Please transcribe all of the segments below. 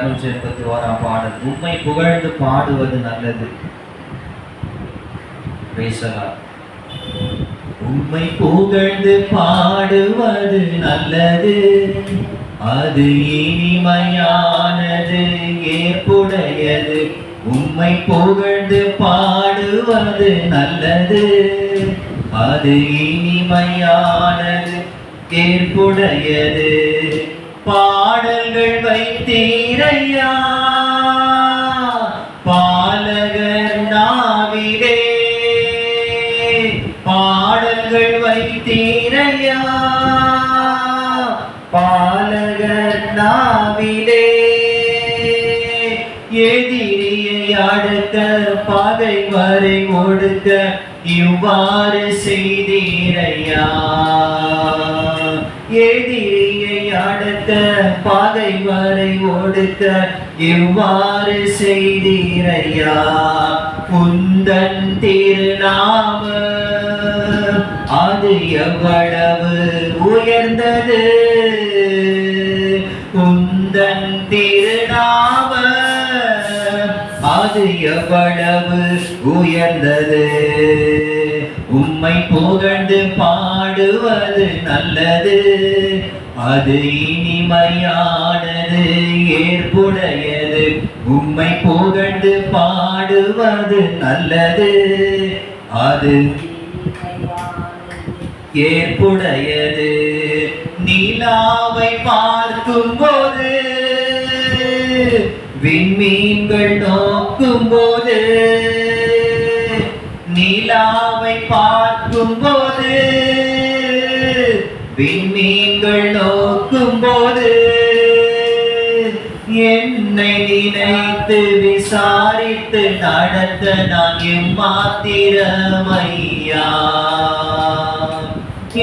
இருநூற்றி எண்பத்தி ஓராம் பாடல். உண்மை புகழ்ந்து பாடுவது நல்லது. பேசலாம். உண்மை புகழ்ந்து பாடுவது நல்லது. அது இனிமையானது ஏற்புடையது. உண்மை புகழ்ந்து பாடுவது நல்லது. அது இனிமையானது ஏற்புடையது. பாடல்கள் வைத்தீரையா? பாலகர் நாவிலே பாடல்கள் வைத்தீரையா? பாலகர் நாவிலே எதிரியை அடுக்க பாதை வரை ஒடுக்க இவ்வாறு செய்தீரையா? எதிரி அடுத்த பாதை வரை ஒடுக்க இவ்வாறு செய்தீரையா? குந்தன் திருநாம. அது எவ்வளவு உயர்ந்தது? குந்தன் திருநாம. அது எவ்வளவு உயர்ந்தது? உம்மை புகழ்ந்து பாடுவது நல்லது. அது இனிமையானது ஏற்புடையது. உம்மை புகழ்ந்து பாடுவது நல்லது. அது ஏற்புடையது. நிலாவை பார்க்கும் போது விண்மீன்கள் நோக்கும் போது நிலாவை பார்க்கும் போது விண்மீன்கள் நோக்கும் போது என்னை நினைத்து விசாரித்து நடத்த நான் எம்மாத்திரமையா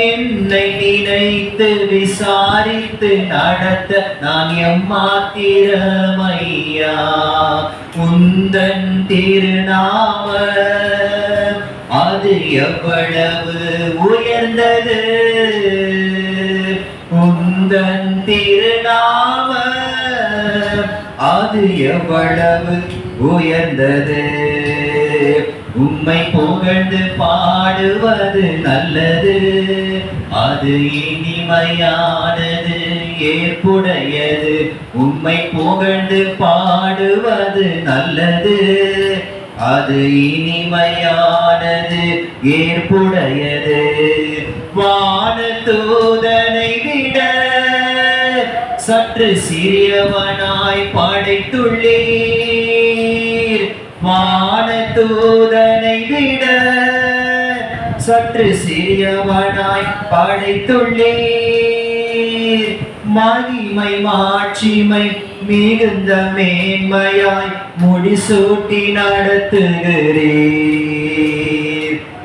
என்னை நினைத்து விசாரித்து நடத்த நான் எம்மாத்திரமையா உந்தன் திருநாம அது எவ்வளவு உயர்ந்தது? அது எவ்வளவு உயர்ந்தது? உம்மை புகழ்ந்து பாடுவது நல்லது. அது இனிமையானது ஏற்புடையது. உம்மை புகழ்ந்து பாடுவது நல்லது. அது இனிமையானது ஏற்புடையது. வான தூதர் சற்று சிறியவனாய் படைத்துள்ளீர் வானதூதனை விட சற்று சிறியவனாய் படைத்துள்ளீர் மகிமை மாட்சிமை மிகுந்த மேன்மையாய் முடிசூட்டி நடத்துகிறீர்.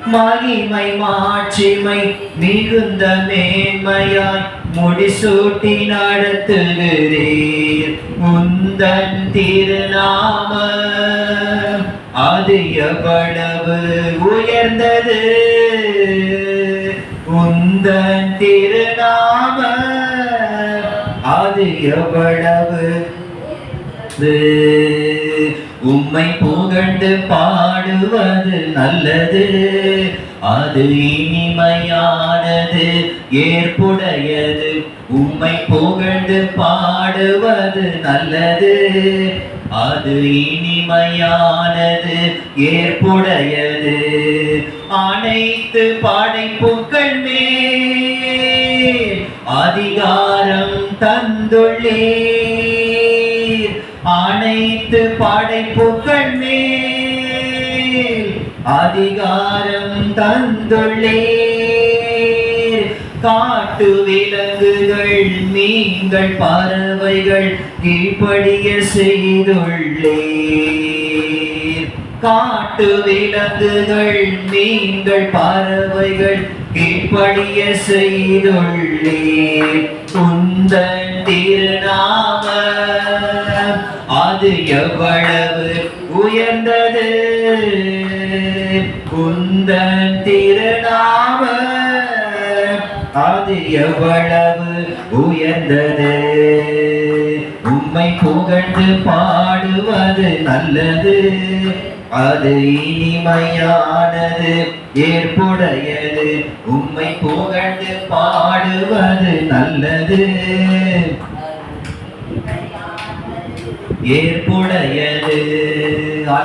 மகிமை மாட்சிமை மிகுந்த மேன்மையாய் முடிசூட்டி நடத்துகிறீர் முந்தன் திருநாம அது எவ்வளவு உயர்ந்தது? முந்தன் திருநாம அது எவ்வளவு? உம்மை புகழ்ந்து பாடுவது நல்லது. அது இனிமையானது ஏற்புடையது. உம்மை புகழ்ந்து பாடுவது நல்லது. அது இனிமையானது ஏற்புடையது. அனைத்து படைப்புகள் மேல் அதிகாரம் தந்துள்ளே அனைத்து பா மேல் அதிகாரம் தந்துள்ளீர். காட்டு விலங்குகள் மீன்கள் பறவைகள் கீழ்படிய செய்துள்ளீர். காட்டு விலங்குகள் மீன்கள் பறவைகள் கீழ்படிய செய்துள்ளீர். உந்தன் திரு அது எவ்வளவு உயர்ந்தது? குந்தன் திருநாம அது எவ்வளவு உயர்ந்தது? உம்மை புகழ்ந்து பாடுவது நல்லது. அது இனிமையானது ஏற்புடையது. உம்மை புகழ்ந்து பாடுவது நல்லது. ஏற்புடையது.